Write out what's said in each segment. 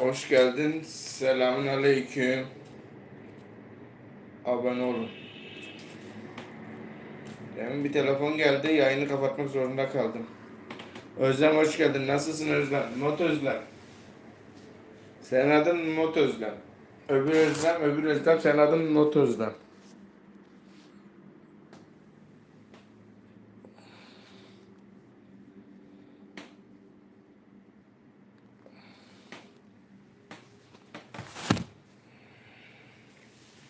Hoş geldin. Selamun aleyküm. Abone olun. Demin bir telefon geldi. Yayını kapatmak zorunda kaldım. Özlem hoş geldin. Nasılsın Özlem? Not Özlem. Senin adın Not Özlem. Öbür Özlem, öbür Özlem. Senin adın Not Özlem.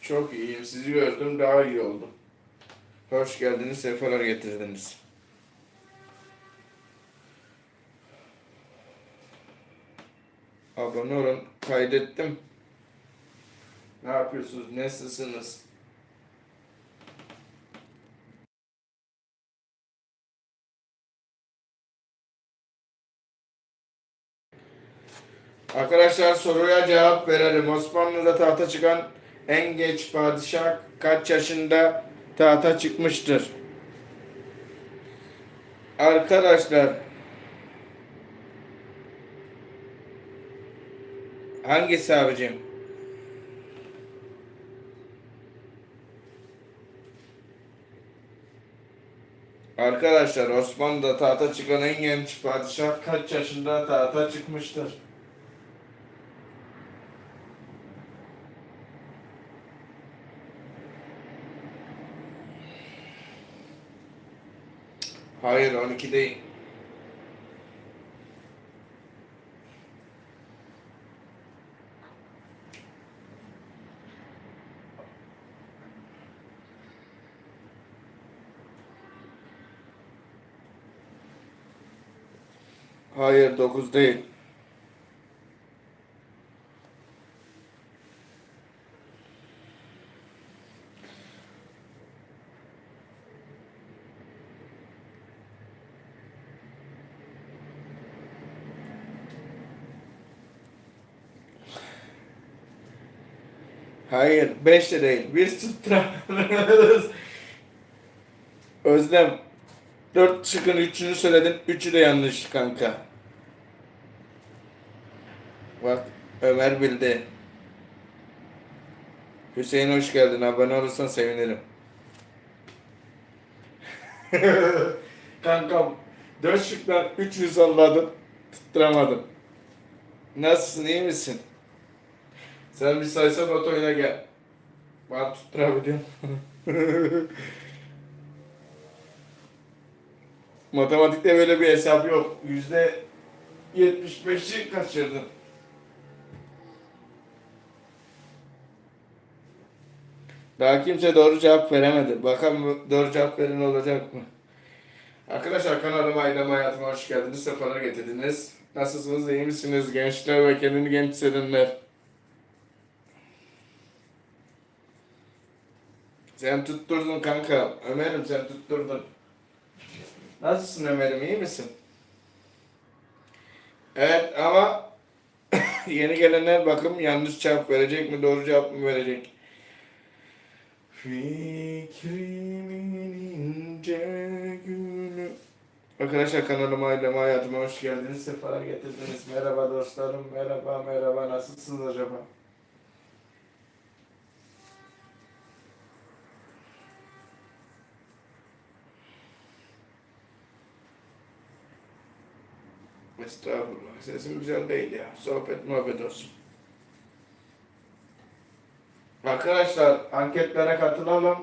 Çok iyiyim. Sizi gördüm. Daha iyi oldum. Hoş geldiniz. Sefalar getirdiniz. Abone olun. Kaydettim. Ne yapıyorsunuz? Nasılsınız? Arkadaşlar soruya cevap verelim. Osmanlı'da tahta çıkan en genç padişah kaç yaşında tahta çıkmıştır? Arkadaşlar hangisi abicim? Arkadaşlar Osmanlı'da tahta çıkan en genç padişah kaç yaşında tahta çıkmıştır? Hayır 12 değil. Hayır 9 değil. Hayır 5 de değil. Bir tutturamıyoruz. Özlem 4 şıkkın 3'ünü söyledin. 3'ü de yanlış kanka. Bak Ömer bildi. Hüseyin hoş geldin. Abone olursan sevinirim. Kankam 4 şıktan 3'ünü salladın. Tutturamadın. Nasılsın iyi misin? Sen bir sayısal not oyuna gel. Bana tutturabiliyorum. Matematikte böyle bir hesap yok. Yüzde 75'i kaçırdın. Daha kimse doğru cevap veremedi. Bakalım doğru cevap veren olacak mı? Arkadaşlar kanalıma aileme hayatıma hoş geldiniz. Sefalar getirdiniz. Nasılsınız? iyi misiniz? Gençler ve kendini genç hissedenler. Sen tutturdun kanka. Ömer'im sen tutturdun. Nasılsın Ömer'im iyi misin? Evet ama yeni gelenler bakım yanlış cevap verecek mi doğru cevap mı verecek? Fikrimin ince gülü. Arkadaşlar kanalıma aileme hayatıma hoş geldiniz. Sefalar getirdiniz. Merhaba dostlarım. Merhaba merhaba. Nasılsınız acaba? Estağfurullah. Sesim güzel değil ya. Sohbet muhabbet olsun. Arkadaşlar anketlere katılalım.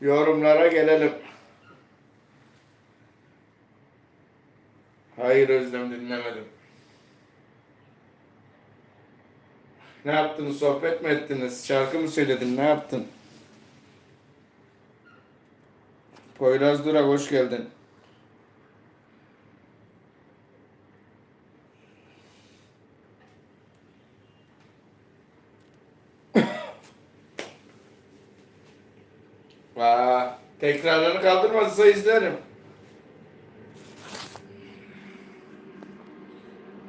Yorumlara gelelim. Hayır Özlem dinlemedim. Ne yaptınız? Sohbet mi ettiniz? Şarkı mı söyledin? Ne yaptın? Poyraz Durak hoş geldin. Ekranlarını kaldırmazsa izlerim.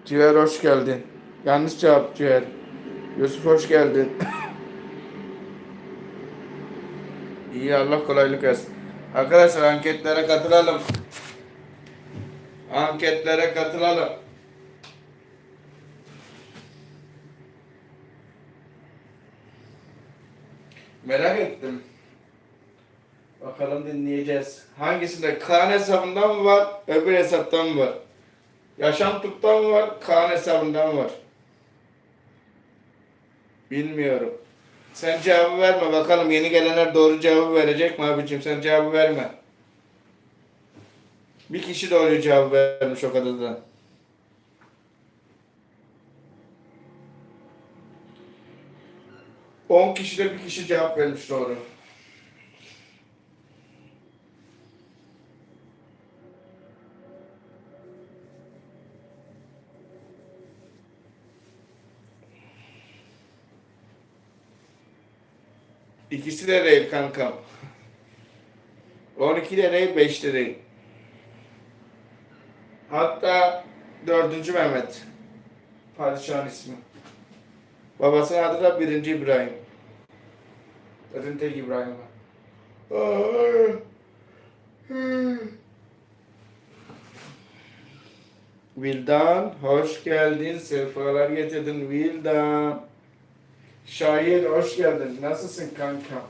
Ciğer hoş geldin. Yanlış cevap Ciğer. Yusuf hoş geldin. İyi Allah kolaylık versin. Arkadaşlar anketlere katılalım. Anketlere katılalım. Merak ettim. Bakalım dinleyeceğiz. Hangisinde? Kaan hesabından mı var, öbür hesaptan mı var? Yaşam Tuk'tan mı var, Kaan hesabından mı var? Bilmiyorum. Sen cevabı verme bakalım yeni gelenler doğru cevabı verecek mi abicim? Sen cevabı verme. Bir kişi doğru cevabı vermiş o kadardan. On kişide bir kişi cevap vermiş doğru. İkisi de değil kankam. 12 de değil, 5 de değil. Hatta dördüncü Mehmet. Padişahın ismi. Babasının adı da birinci İbrahim. Zaten tek İbrahim var. Vildan, hoş geldin. Sefalar getirdin Vildan. Şair, hoş geldin. Nasılsın kanka?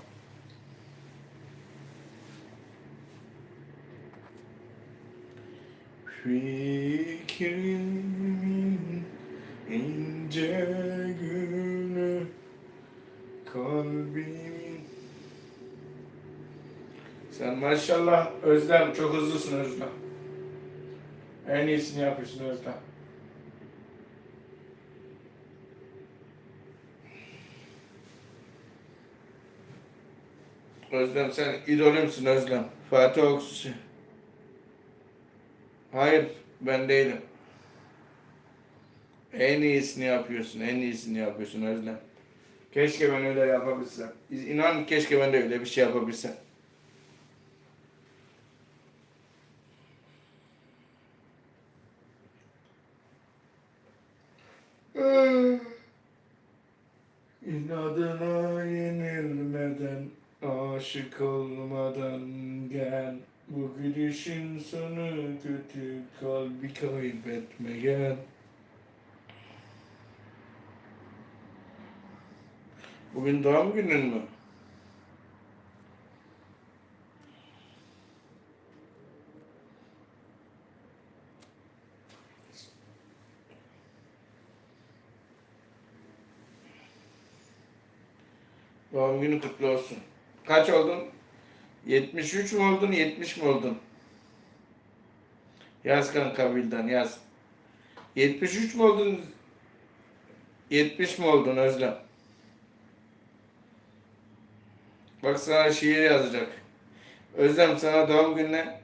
Fikrimin ince günü kalbimin Sen maşallah Özlem çok hızlısın Özlem. En iyisini yapıyorsun Özlem. Özlem sen idolümsün Özlem. Fatih Oksucu. Hayır ben değilim. En iyisini yapıyorsun, en iyisini yapıyorsun Özlem. Keşke ben öyle yapabilsem. İnan keşke ben de öyle bir şey yapabilsem. Bu gidişin sonu kötü, kalbi kaybetme gel. Bugün doğum günün mü? Doğum günü kutlu olsun. Kaç oldun? 73 mi oldun, 70 mi oldun? Yaz kanka bilden yaz. 73 mi oldun? 70 mi oldun Özlem? Bak sana şiir yazacak. Özlem sana doğum gününe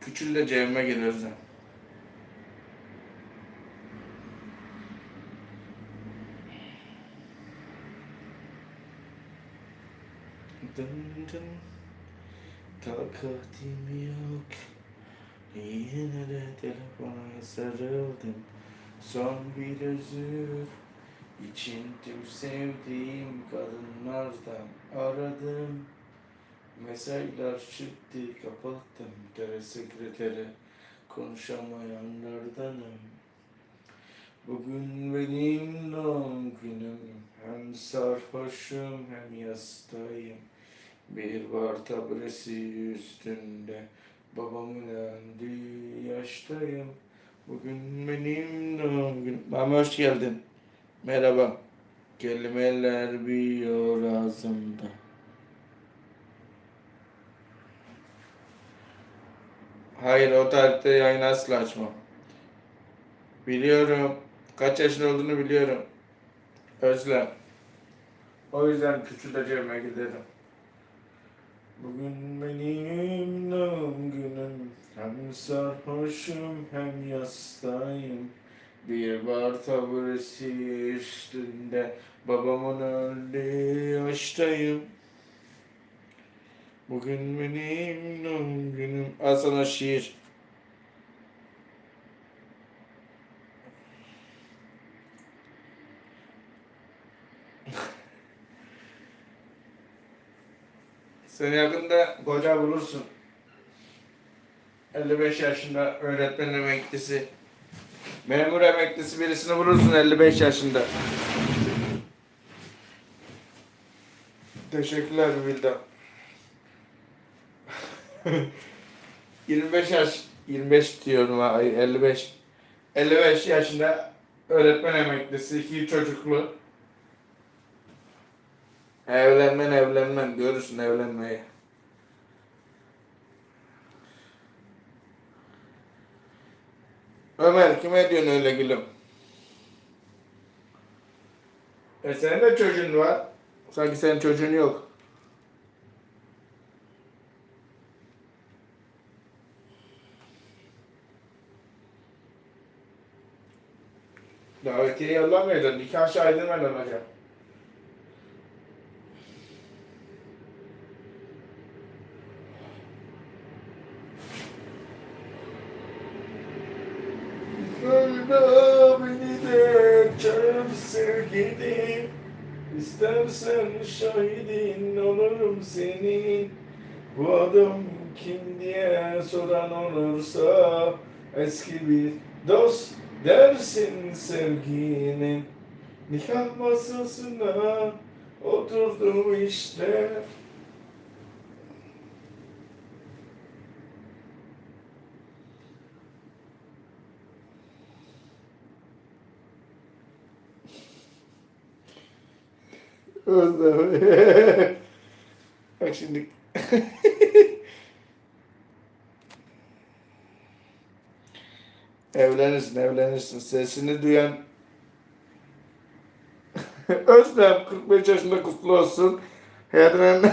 Küçül de cebime gel Özlem. Dın Takatim yok. Yine de telefona sarıldım? Son bir özür. İçin tüm sevdiğim kadınlardan aradım. Mesajlar çıktı kapattım. Tere sekretere konuşamayanlardanım. Bugün benim doğum günüm. Hem sarhoşum hem yastayım Bir var taburesi üstünde Babamın öldüğü yaştayım Bugün benim doğum günüm Mama hoş geldin Merhaba Kelimeler büyüyor ağzımda Hayır o tarihte yayın asla açmam. Biliyorum. Kaç yaşında olduğunu biliyorum. Özlem. O yüzden küçülteceğime giderim. Bugün benim doğum günüm. Hem sarhoşum hem yastayım. Bir bar taburesi üstünde babamın öldüğü yaştayım. Bugün benim doğum günüm. Al şiir. Sen yakında koca bulursun. 55 yaşında öğretmen emeklisi. Memur emeklisi birisini bulursun 55 yaşında. Teşekkürler Vildan. 25 yaş, 25 diyorum ha, 55. 55 yaşında öğretmen emeklisi, iki çocuklu. Evlenmen evlenmen, görürsün evlenmeyi. Ömer kime diyorsun öyle gülüm? E senin de çocuğun var. Sanki senin çocuğun yok. Davetiye yollamayacaksın. Nikah şahidin ben olacağım. Söyle beni de çağır sevgilim İstersen şahidin olurum senin. Bu adam kim diye soran olursa Eski bir dost dersin sevginin Nikah masasına oturdum işte Bak şimdi. evlenirsin, evlenirsin. Sesini duyan Özlem 45 yaşında kutlu olsun. Hayatının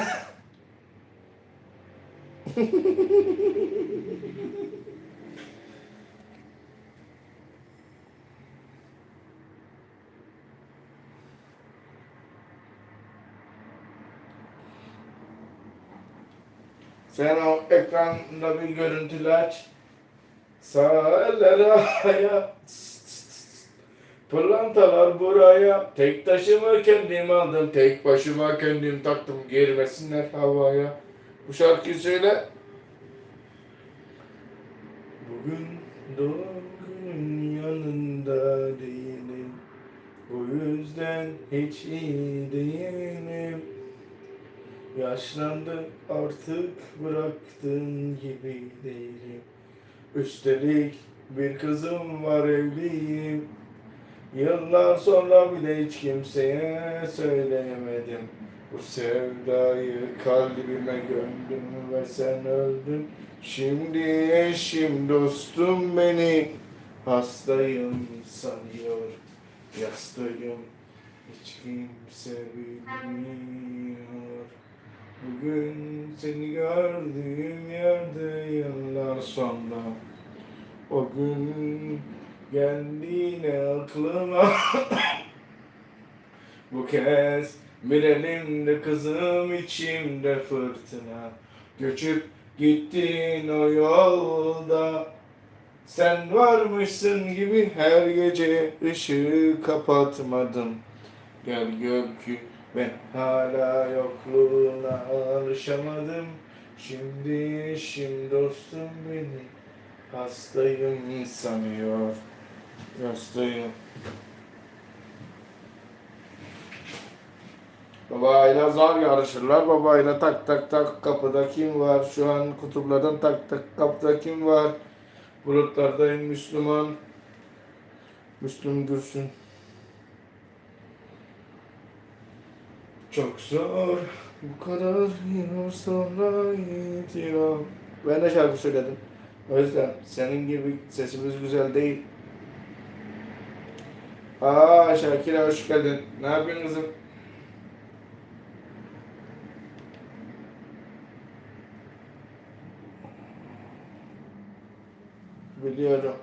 Sen o ekranda bir görüntülü aç. Sağ eller havaya. Pırlantalar buraya. Tek taşıma kendim aldım. Tek başıma kendim taktım. Girmesinler havaya. Bu şarkıyı söyle. Bugün doğum günün yanında değilim. Bu yüzden hiç iyi değilim. Yaşlandık artık bıraktığın gibi değilim. Üstelik bir kızım var evliyim. Yıllar sonra bile hiç kimseye söyleyemedim. Bu sevdayı kalbime gömdüm ve sen öldün. Şimdi eşim dostum beni hastayım sanıyor. Yastayım hiç kimse bilmiyor. Bugün seni gördüğüm yerde yıllar sonra. O gün geldi yine aklıma Bu kez bir elimde kızım içimde fırtına Göçüp gittin o yolda. Sen varmışsın gibi her gece ışığı kapatmadım. Gel gör ki ben hala yokluğuna alışamadım. Şimdi eşim dostum beni hastayım sanıyor. Hastayım. Babayla zar yarışırlar. Babayla tak tak tak kapıda kim var? Şu an kutuplardan tak tak kapıda kim var? Bulutlardayım Müslüman. Müslüm Gürsün. Çok zor bu kadar yıl sonra itiraf. Ben de şarkı söyledim. Yüzden senin gibi sesimiz güzel değil. Aa Şakir'e hoş geldin. Ne yapıyorsun kızım? Biliyorum.